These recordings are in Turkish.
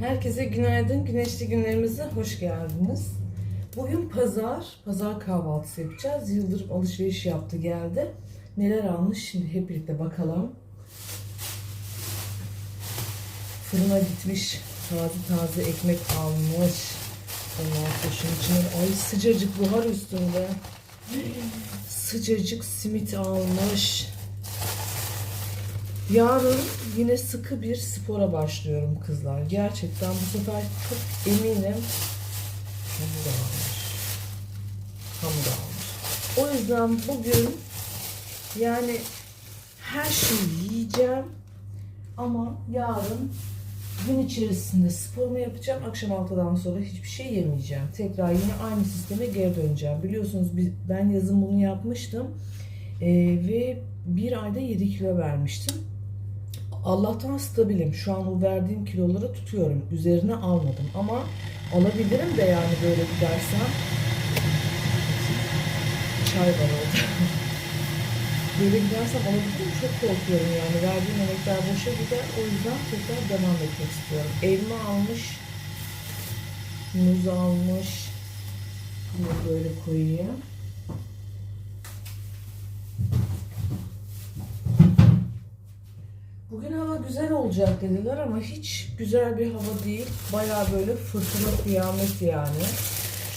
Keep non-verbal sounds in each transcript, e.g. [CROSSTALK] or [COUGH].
Herkese günaydın. Güneşli günlerimize hoş geldiniz. Bugün pazar, pazar kahvaltısı yapacağız. Yıldırım alışveriş yaptı geldi. Neler almış şimdi hep birlikte bakalım. Fırına gitmiş. Taze taze ekmek almış. Ondan sonra şunun içine ay sıcacık buhar üstünde. Sıcacık simit almış. Yarın yine sıkı bir spora başlıyorum kızlar. Gerçekten bu sefer çok eminim hamur almış. Hamur almış. O yüzden bugün yani her şeyi yiyeceğim ama yarın gün içerisinde sporumu yapacağım. Akşam 6'dan sonra hiçbir şey yemeyeceğim. Tekrar yine aynı sisteme geri döneceğim. Biliyorsunuz ben yazın bunu yapmıştım. Ee, ve bir ayda 7 kilo vermiştim. Allah'tan stabilim. Şu an o verdiğim kiloları tutuyorum. Üzerine almadım ama alabilirim de yani böyle gidersem. Çay var orada. [LAUGHS] böyle gidersem alabilirim. Çok korkuyorum yani. Verdiğim emekler boşa gider. O yüzden tekrar devam etmek istiyorum. Elma almış. Muz almış. Bunu böyle koyayım. Bugün hava güzel olacak dediler ama hiç güzel bir hava değil. Baya böyle fırtına kıyamet yani.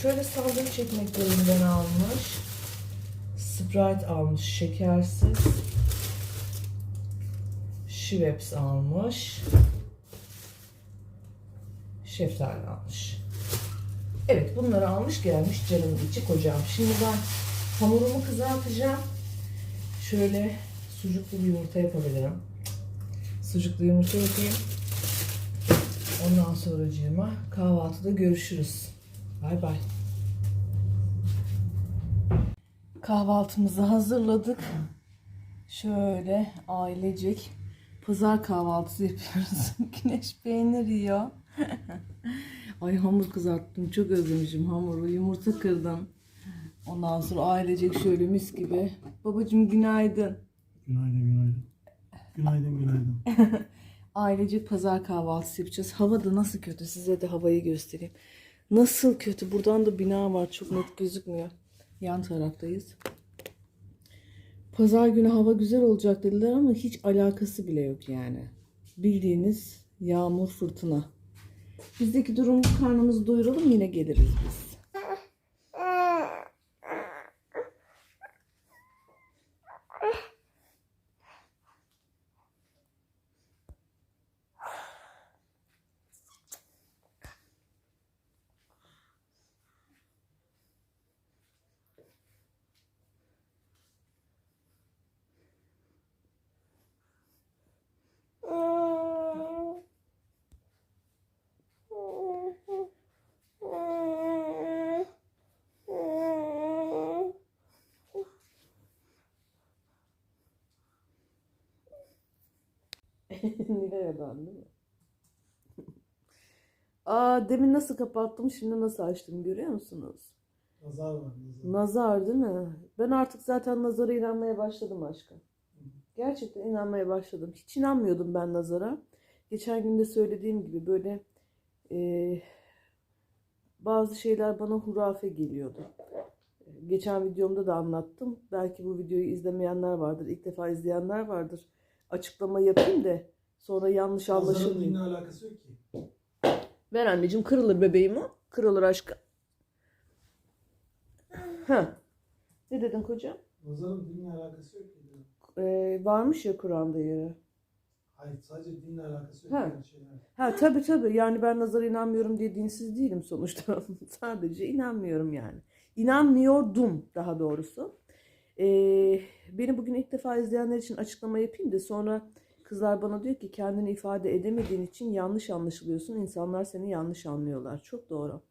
Şöyle sandviç ekmeklerinden almış. Sprite almış şekersiz. Schweppes almış. Şeftali almış. Evet bunları almış gelmiş canım içi kocam. Şimdi ben hamurumu kızartacağım. Şöyle sucuklu bir yumurta yapabilirim. Sucuklu yumurta yapayım. Ondan sonracığıma kahvaltıda görüşürüz. Bay bay. Kahvaltımızı hazırladık. Şöyle ailecek pazar kahvaltısı yapıyoruz. [LAUGHS] Güneş peynir yiyor. [LAUGHS] Ay hamur kızarttım. Çok özlemişim hamuru. Yumurta kırdım. Ondan sonra ailecek şöyle mis gibi. Babacım günaydın. Günaydın, günaydın. Günaydın, günaydın. [LAUGHS] Ailecek pazar kahvaltısı yapacağız. Hava da nasıl kötü size de havayı göstereyim. Nasıl kötü. Buradan da bina var. Çok net gözükmüyor. Yan taraftayız. Pazar günü hava güzel olacak dediler ama hiç alakası bile yok yani. Bildiğiniz yağmur fırtına. Bizdeki durum karnımızı doyuralım yine geliriz biz. Nilay'dan değil mi? [LAUGHS] Aa demin nasıl kapattım şimdi nasıl açtım görüyor musunuz? Nazar var, nazar. Nazar değil mi? Ben artık zaten nazara inanmaya başladım aşkım. Gerçekten inanmaya başladım. Hiç inanmıyordum ben nazara. Geçen gün de söylediğim gibi böyle e, bazı şeyler bana hurafe geliyordu. Geçen videomda da anlattım. Belki bu videoyu izlemeyenler vardır. ilk defa izleyenler vardır. Açıklama yapayım da sonra yanlış anlaşılmayayım. dinle alakası yok ki. Ver anneciğim kırılır bebeğim o. Kırılır aşkım. Ha. Ne dedin kocam? Nazarın dinle alakası yok ki. Ee, varmış ya Kur'an'da yeri. Hayır, sadece dinle alakası yok. Ha. Yani şeyler. Ha tabii tabii yani ben nazara inanmıyorum diye dinsiz değilim sonuçta. [LAUGHS] Sadece inanmıyorum yani. İnanmıyordum daha doğrusu. Ee, beni bugün ilk defa izleyenler için açıklama yapayım da sonra kızlar bana diyor ki kendini ifade edemediğin için yanlış anlaşılıyorsun. İnsanlar seni yanlış anlıyorlar. Çok doğru.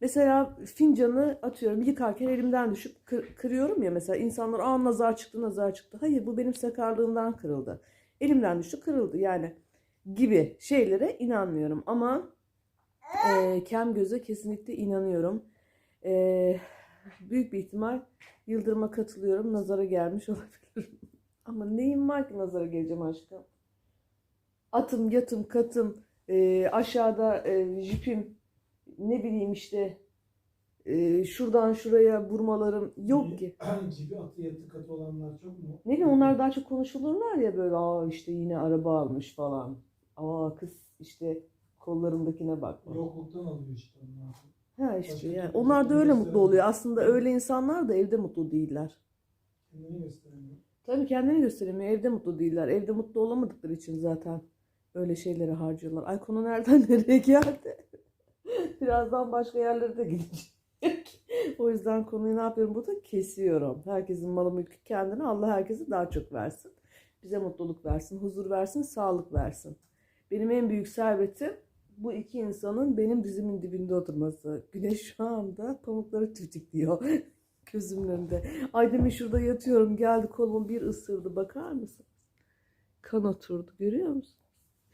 Mesela fincanı atıyorum yıkarken elimden düşüp kır- kırıyorum ya mesela insanlar aa nazar çıktı nazar çıktı. Hayır bu benim sakarlığımdan kırıldı. Elimden düştü kırıldı yani gibi şeylere inanmıyorum ama e, kem göze kesinlikle inanıyorum. E, büyük bir ihtimal Yıldırım'a katılıyorum. Nazara gelmiş olabilirim. [LAUGHS] Ama neyim var ki nazara geleceğim aşkım? Atım, yatım, katım, Ee, aşağıda e, jipim ne bileyim işte e, şuradan şuraya vurmalarım yok ki. [CLEARS THROAT] Gibi atı yatı katı olanlar çok mu? Ne bileyim onlar daha çok konuşulurlar ya böyle aa işte yine araba almış falan. Aa kız işte kollarındakine bak. Yokluktan alıyor işte onlar. Ha işte Başka yani onlar da öyle mutlu oluyor. Aslında öyle insanlar da evde mutlu değiller. Kendini göstermiyor. Tabii kendini gösteremiyor. Evde mutlu değiller. Evde mutlu olamadıkları için zaten öyle şeyleri harcıyorlar. Ay konu nereden [LAUGHS] nereye geldi? Birazdan başka yerlere de gidecek. o yüzden konuyu ne yapıyorum burada? Kesiyorum. Herkesin malı mülkü kendine. Allah herkese daha çok versin. Bize mutluluk versin, huzur versin, sağlık versin. Benim en büyük servetim bu iki insanın benim dizimin dibinde oturması. Güneş şu anda pamukları diyor [LAUGHS] gözümün önünde. Ay demin şurada yatıyorum geldi kolumu bir ısırdı bakar mısın? Kan oturdu görüyor musun?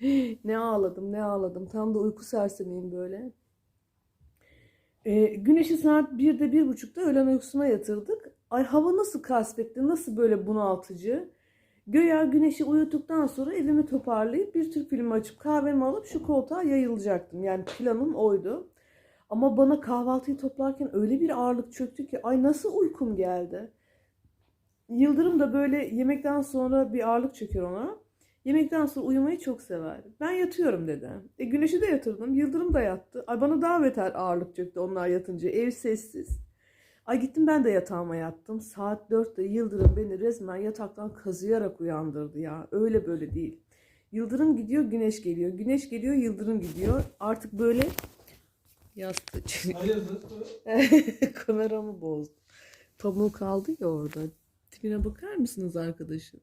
[GASPS] Ne ağladım ne ağladım tam da uyku sersemiyim böyle. Ee, güneşi saat 1'de 1.30'da öğlen uykusuna yatırdık. Ay hava nasıl kasvetli nasıl böyle bunaltıcı. Göya güneşi uyuttuktan sonra evimi toparlayıp bir Türk filmi açıp kahvemi alıp şu koltuğa yayılacaktım. Yani planım oydu. Ama bana kahvaltıyı toplarken öyle bir ağırlık çöktü ki ay nasıl uykum geldi. Yıldırım da böyle yemekten sonra bir ağırlık çöker ona. Yemekten sonra uyumayı çok sever. Ben yatıyorum dedi. E güneşi de yatırdım. Yıldırım da yattı. Ay bana daha beter ağırlık çöktü onlar yatınca. Ev sessiz. Ay gittim ben de yatağıma yattım. Saat 4'te Yıldırım beni resmen yataktan kazıyarak uyandırdı ya. Öyle böyle değil. Yıldırım gidiyor, güneş geliyor. Güneş geliyor, yıldırım gidiyor. Artık böyle yastığı Hayırdır? [LAUGHS] Kameramı bozdu. Pamuğu kaldı ya orada. Tipine bakar mısınız arkadaşım?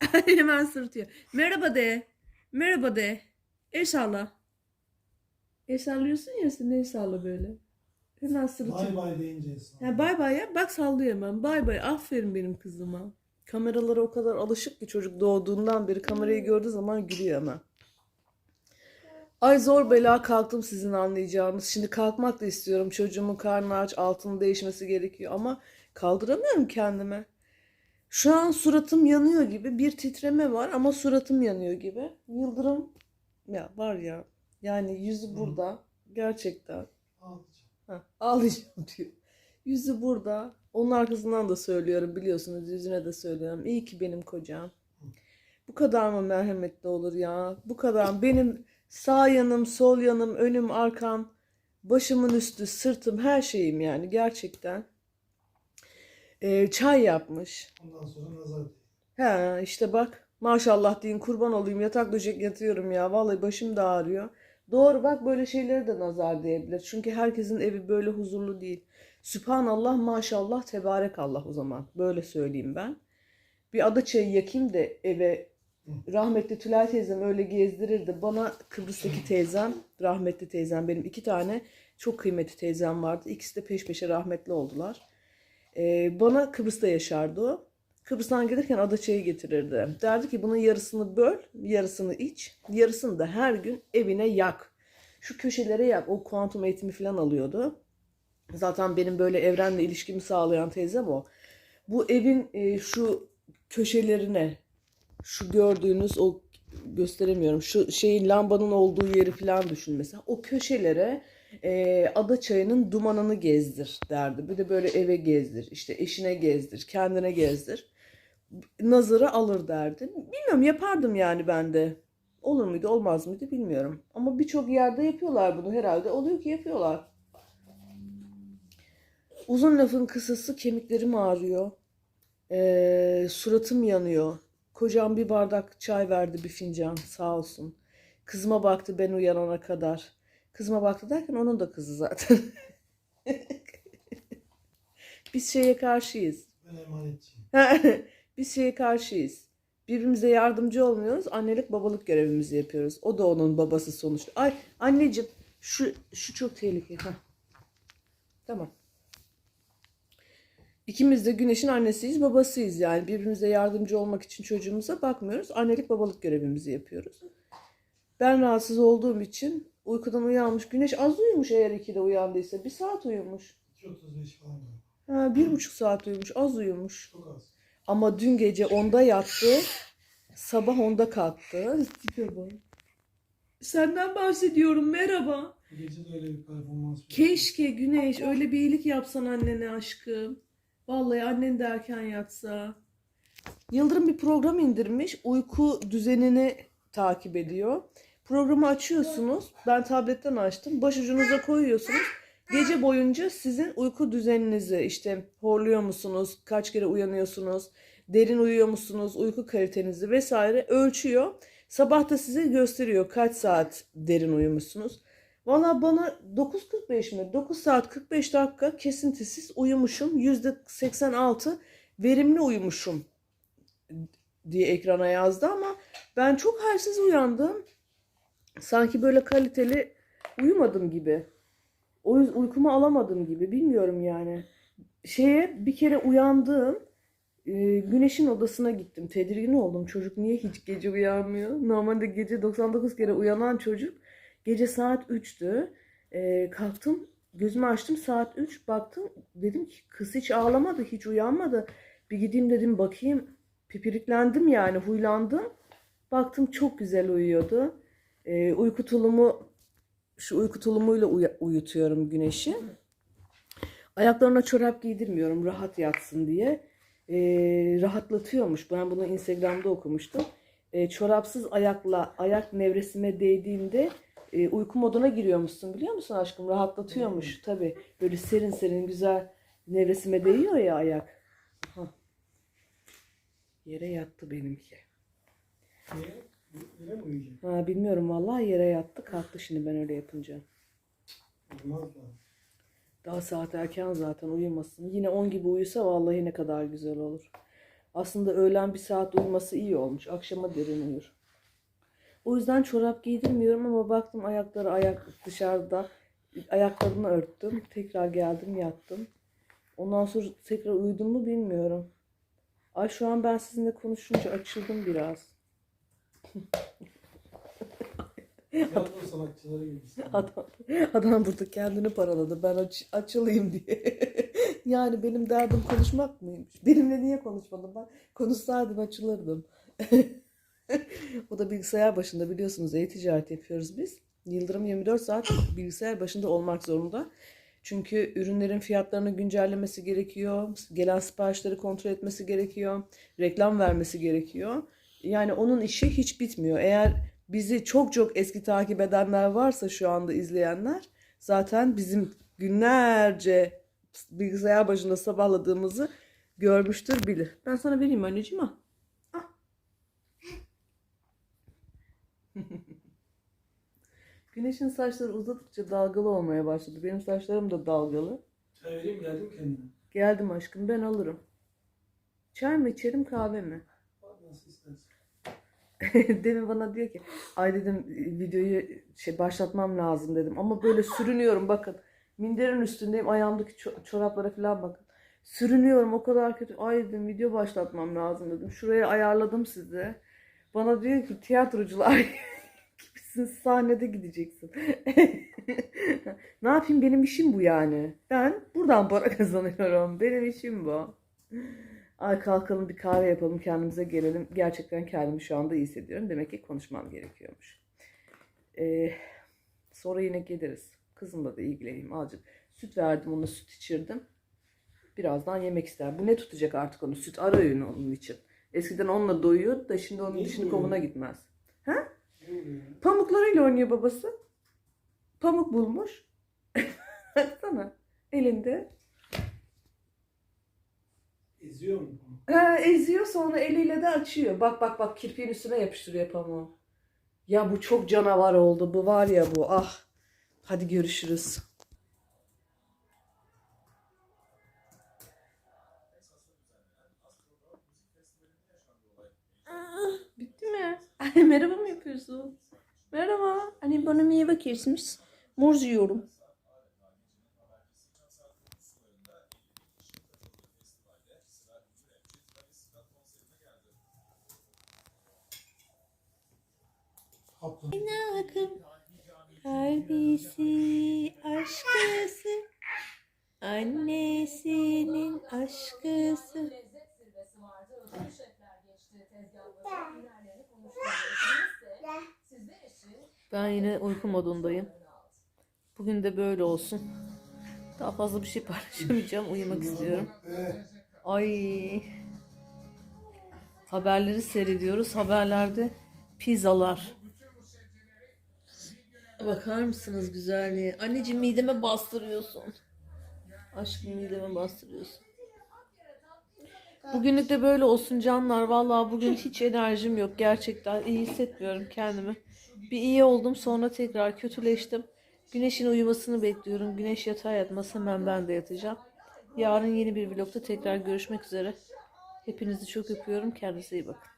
[LAUGHS] Hemen sırtıyor. Merhaba de. Merhaba de. El salla. El sallıyorsun ya sen el salla böyle. Hemen sırıtıyor. Bay bay deyince insan. Ha, bay bay ya. Bak sallıyor hemen. Bay bay. Aferin benim kızıma. Kameralara o kadar alışık ki çocuk doğduğundan beri kamerayı gördüğü zaman gülüyor hemen. Ay zor bela kalktım sizin anlayacağınız. Şimdi kalkmak da istiyorum. Çocuğumun karnı aç, altının değişmesi gerekiyor ama kaldıramıyorum kendime. Şu an suratım yanıyor gibi bir titreme var ama suratım yanıyor gibi. Yıldırım ya var ya yani yüzü burada gerçekten. Ağlayacağım. Heh, ağlayacağım [LAUGHS] diyor. Yüzü burada. Onun arkasından da söylüyorum biliyorsunuz yüzüne de söylüyorum. İyi ki benim kocam. Bu kadar mı merhametli olur ya? Bu kadar. Benim sağ yanım, sol yanım, önüm, arkam, başımın üstü, sırtım her şeyim yani gerçekten. Ee, çay yapmış. Ondan sonra nazar. He işte bak maşallah deyin kurban olayım yatak döşek yatıyorum ya vallahi başım da ağrıyor. Doğru bak böyle şeylere de nazar diyebilir. Çünkü herkesin evi böyle huzurlu değil. Sübhanallah maşallah tebarek Allah o zaman. Böyle söyleyeyim ben. Bir ada çayı yakayım da eve rahmetli Tülay teyzem öyle gezdirirdi. Bana Kıbrıs'taki teyzem, rahmetli teyzem benim iki tane çok kıymetli teyzem vardı. İkisi de peş peşe rahmetli oldular. Ee, bana Kıbrıs'ta yaşardı o. Kıbrıs'tan gelirken ada çayı getirirdi. Derdi ki bunun yarısını böl, yarısını iç, yarısını da her gün evine yak. Şu köşelere yak. O kuantum eğitimi falan alıyordu. Zaten benim böyle evrenle ilişkimi sağlayan teyzem o. Bu evin e, şu köşelerine, şu gördüğünüz o gösteremiyorum. Şu şeyin lambanın olduğu yeri falan düşün mesela. O köşelere e, ada çayının dumanını gezdir derdi. Bir de böyle eve gezdir. işte eşine gezdir, kendine gezdir. Nazarı alır derdi. Bilmiyorum yapardım yani ben de. Olur muydu olmaz mıydı bilmiyorum. Ama birçok yerde yapıyorlar bunu herhalde. Oluyor ki yapıyorlar. Uzun lafın kısası kemiklerim ağrıyor. Ee, suratım yanıyor. Kocam bir bardak çay verdi bir fincan sağ olsun. Kızıma baktı ben uyanana kadar. Kızıma baktı derken onun da kızı zaten. [LAUGHS] Biz şeye karşıyız. Ben emanetçiyim. [LAUGHS] Biz şeye karşıyız. Birbirimize yardımcı olmuyoruz. Annelik babalık görevimizi yapıyoruz. O da onun babası sonuçta. Ay anneciğim şu şu çok tehlikeli. Heh. Tamam. İkimiz de güneşin annesiyiz, babasıyız yani. Birbirimize yardımcı olmak için çocuğumuza bakmıyoruz. Annelik babalık görevimizi yapıyoruz. Ben rahatsız olduğum için uykudan uyanmış. Güneş az uyumuş eğer 2'de uyandıysa. Bir saat uyumuş. 2.35 falan. Ha, bir buçuk saat uyumuş. Az uyumuş. Çok az. Ama dün gece onda yattı. Sabah onda kalktı. Tipe bak. Senden bahsediyorum merhaba. Gece de öyle bir performans. Keşke Güneş öyle bir iyilik yapsan annene aşkım. Vallahi annen de erken yatsa. Yıldırım bir program indirmiş. Uyku düzenini takip ediyor. Programı açıyorsunuz. Ben tabletten açtım. Başucunuza koyuyorsunuz. Gece boyunca sizin uyku düzeninizi işte horluyor musunuz? Kaç kere uyanıyorsunuz? Derin uyuyor musunuz? Uyku kalitenizi vesaire ölçüyor. Sabah da size gösteriyor kaç saat derin uyumuşsunuz. Valla bana 9.45 mi? 9 saat 45 dakika kesintisiz uyumuşum. %86 verimli uyumuşum diye ekrana yazdı ama ben çok halsiz uyandım. Sanki böyle kaliteli uyumadım gibi. O yüzden uykumu alamadım gibi. Bilmiyorum yani. Şeye bir kere uyandım. e, Güneşin odasına gittim. Tedirgin oldum. Çocuk niye hiç gece uyanmıyor? Normalde gece 99 kere uyanan çocuk. Gece saat 3'tü. E, kalktım. Gözümü açtım saat 3. Baktım. Dedim ki kız hiç ağlamadı. Hiç uyanmadı. Bir gideyim dedim bakayım. Pipiriklendim yani. Huylandım. Baktım çok güzel uyuyordu. E, uyku tulumu şu uyku tulumuyla uya- uyutuyorum güneşi. Ayaklarına çorap giydirmiyorum rahat yatsın diye. E, rahatlatıyormuş. Ben bunu Instagram'da okumuştum. E, çorapsız ayakla ayak nevresime değdiğinde e, uyku moduna giriyormuşsun biliyor musun aşkım? Rahatlatıyormuş tabii. Böyle serin serin güzel nevresime değiyor ya ayak. Aha. Yere yattı benimki. Niye? Mi uyuyacak? Ha, bilmiyorum vallahi yere yattı kalktı şimdi ben öyle yapınca. Olmaz. Daha saat erken zaten uyumasın. Yine 10 gibi uyusa vallahi ne kadar güzel olur. Aslında öğlen bir saat uyuması iyi olmuş. Akşama derin uyur. O yüzden çorap giydirmiyorum ama baktım ayakları ayak dışarıda. Ayaklarını örttüm. Tekrar geldim yattım. Ondan sonra tekrar uyudum mu bilmiyorum. Ay şu an ben sizinle konuşunca açıldım biraz. Tiyatro sanatçıları gibisin. Adam, adam burada kendini paraladı. Ben aç, açılayım diye. [LAUGHS] yani benim derdim konuşmak mıymış? Benimle niye konuşmadın? Ben konuşsaydım açılırdım. [LAUGHS] o da bilgisayar başında biliyorsunuz e-ticaret yapıyoruz biz. Yıldırım 24 saat bilgisayar başında olmak zorunda. Çünkü ürünlerin fiyatlarını güncellemesi gerekiyor. Gelen siparişleri kontrol etmesi gerekiyor. Reklam vermesi gerekiyor. Yani onun işi hiç bitmiyor. Eğer bizi çok çok eski takip edenler varsa şu anda izleyenler zaten bizim günlerce bilgisayar başında sabahladığımızı görmüştür bilir. Ben sana vereyim anneciğim ha. Al. [LAUGHS] Güneşin saçları uzadıkça dalgalı olmaya başladı. Benim saçlarım da dalgalı. Çay vereyim geldim kendine. Geldim aşkım ben alırım. Çay mı içerim kahve mi? Nasıl. [LAUGHS] Demin bana diyor ki ay dedim videoyu şey başlatmam lazım dedim. Ama böyle sürünüyorum bakın. Minderin üstündeyim ayağımdaki ço- çoraplara falan bakın. Sürünüyorum o kadar kötü ay dedim video başlatmam lazım dedim. Şuraya ayarladım sizi. Bana diyor ki tiyatrocular [LAUGHS] gibisin sahnede gideceksin. [LAUGHS] Ne yapayım benim işim bu yani. Ben buradan para kazanıyorum. Benim işim bu Ay kalkalım bir kahve yapalım kendimize gelelim. Gerçekten kendimi şu anda iyi hissediyorum. Demek ki konuşmam gerekiyormuş. Ee, sonra yine geliriz. Kızımla da ilgileneyim azıcık. Süt verdim ona süt içirdim. Birazdan yemek ister. Bu ne tutacak artık onu? Süt ara öğün onun için. Eskiden onunla doyuyordu da şimdi onun dişini doyuyor? kovuna gitmez. Ya? Pamuklarıyla oynuyor babası. Pamuk bulmuş. [LAUGHS] Baksana. Elinde. Eziyor mu? Ha, eziyor sonra eliyle de açıyor. Bak bak bak kirpiğin üstüne yapıştırıyor pamuğu. Ya bu çok canavar oldu. Bu var ya bu. Ah. Hadi görüşürüz. Bitti mi? [LAUGHS] Merhaba mı yapıyorsun? Merhaba. Hani bana niye bakıyorsunuz? Muz yiyorum. Kaplan. Akım kalbisi aşkısı annesinin aşkısı Ben yine uyku modundayım. Bugün de böyle olsun. Daha fazla bir şey paylaşamayacağım. Uyumak istiyorum. Ay. Haberleri seyrediyoruz. Haberlerde pizzalar. Bakar mısınız güzelliğe? Anneciğim mideme bastırıyorsun. Aşkım mideme bastırıyorsun. Bugünlük de böyle olsun canlar. Vallahi bugün hiç enerjim yok. Gerçekten iyi hissetmiyorum kendimi. Bir iyi oldum sonra tekrar kötüleştim. Güneşin uyumasını bekliyorum. Güneş yatağa yatmaz hemen ben de yatacağım. Yarın yeni bir vlogda tekrar görüşmek üzere. Hepinizi çok öpüyorum. Kendinize iyi bakın.